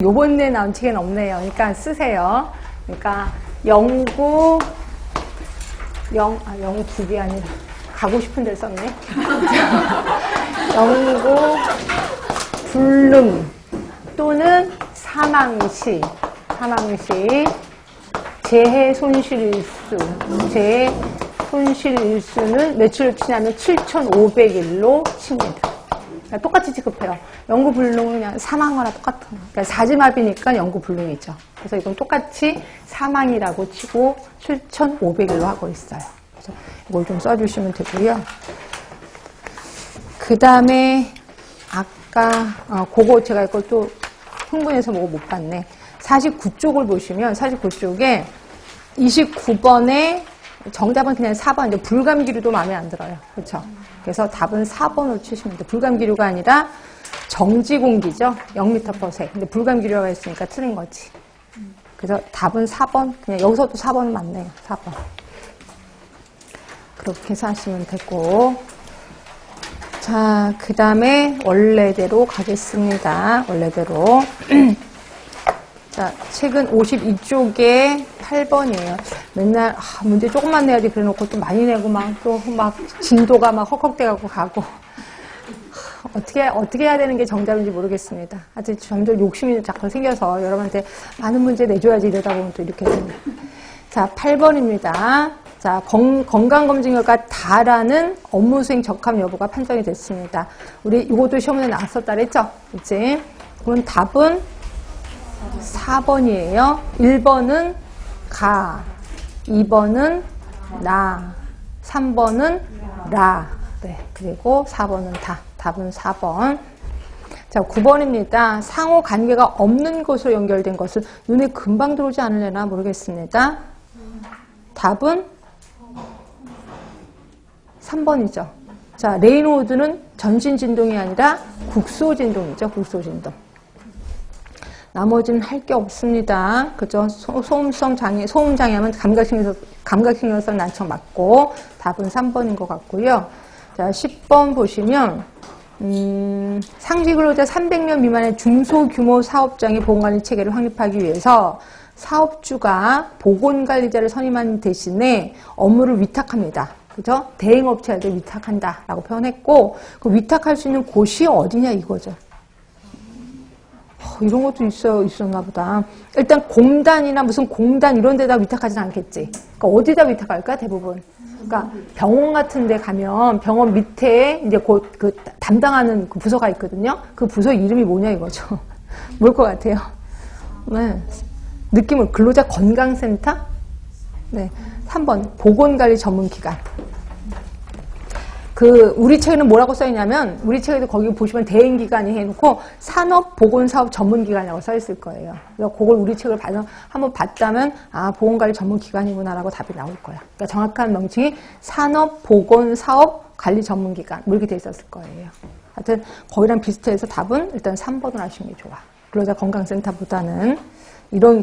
요번에 나온 책엔 없네요. 그러니까 쓰세요. 그러니까 영구 영, 아, 영국이 아니라 가고 싶은 데를 썼네. 영구 불능 또는 사망시 사망시 재해 손실일수 재해 손실일수는 며칠로 치냐면 7,500일로 칩니다. 그러니까 똑같이 지급해요. 영구 불능은 사망거나 똑같은. 그러니까 사지마비니까 영구 불능이죠. 그래서 이건 똑같이 사망이라고 치고 7,500일로 하고 있어요. 그래서 이걸 좀 써주시면 되고요. 그 다음에 아까 어, 그거 제가 이걸 또 흥분해서 뭐못 봤네. 49쪽을 보시면 49쪽에 29번에 정답은 그냥 4번 이제 불감기류도 마음에 안 들어요. 그렇죠? 그래서 답은 4번으로 치시면 돼요. 불감기류가 아니라 정지공기죠. 0m/s. 근데 불감기류가 있으니까 틀린 거지. 그래서 답은 4번. 그냥 여기서도 4번은 맞네요. 4번. 그렇게 해서 하시면 되고. 자, 그 다음에 원래대로 가겠습니다. 원래대로. 자, 책은 52쪽에 8번이에요. 맨날, 아, 문제 조금만 내야지 그래 놓고 또 많이 내고 막 또 막 진도가 막 헉헉대갖고 가고. 하, 어떻게, 어떻게 해야 되는 게 정답인지 모르겠습니다. 하여튼 점점 욕심이 자꾸 생겨서 여러분한테 많은 문제 내줘야지 이러다 보면 또 이렇게 됩니다. 자, 8번입니다. 자, 건, 건강검진 결과 다라는 업무 수행 적합 여부가 판정이 됐습니다. 우리 이것도 시험에 나왔었다 그랬죠? 그치? 그럼 답은 4번이에요. 1번은 가, 2번은 나, 3번은 라. 네, 그리고 4번은 다. 답은 4번. 자, 9번입니다. 상호 관계가 없는 것으로 연결된 것은 눈에 금방 들어오지 않으려나 모르겠습니다. 답은 3번이죠. 자, 레이노우드는 전신 진동이 아니라 국소 진동이죠. 국소 진동. 나머지는 할 게 없습니다. 그죠? 소, 소음성 장애, 소음 장애하면 감각신경성, 감각신경성 난청 맞고 답은 3번인 것 같고요. 자, 10번 보시면 음, 상시 근로자 300명 미만의 중소규모 사업장의 보건관리 체계를 확립하기 위해서 사업주가 보건관리자를 선임한 대신에 업무를 위탁합니다. 그죠? 대행업체한테 위탁한다라고 표현했고, 그 위탁할 수 있는 곳이 어디냐 이거죠. 어, 이런 것도 있어, 있었나 보다. 일단 공단이나 무슨 공단 이런 데다 위탁하진 않겠지. 그러니까 어디다 위탁할까, 대부분? 그러니까 병원 같은 데 가면 병원 밑에 이제 곧그 담당하는 그 부서가 있거든요. 그 부서 이름이 뭐냐 이거죠. 뭘 것 같아요? 네. 느낌은 근로자 건강센터? 네. 3번 보건관리 전문기관. 그 우리 책에는 뭐라고 써 있냐면 우리 책에도 거기 보시면 대행기관이 해놓고 산업보건사업 전문기관이라고 써 있을 거예요. 그래서 그걸 우리 책을 봐서 한번 봤다면 아 보건관리 전문기관이구나라고 답이 나올 거야. 그러니까 정확한 명칭이 산업보건사업 관리 전문기관 뭐 이렇게 돼 있었을 거예요. 하여튼 거기랑 비슷해서 답은 일단 3번을 하시는 게 좋아. 근로자 건강센터보다는 이런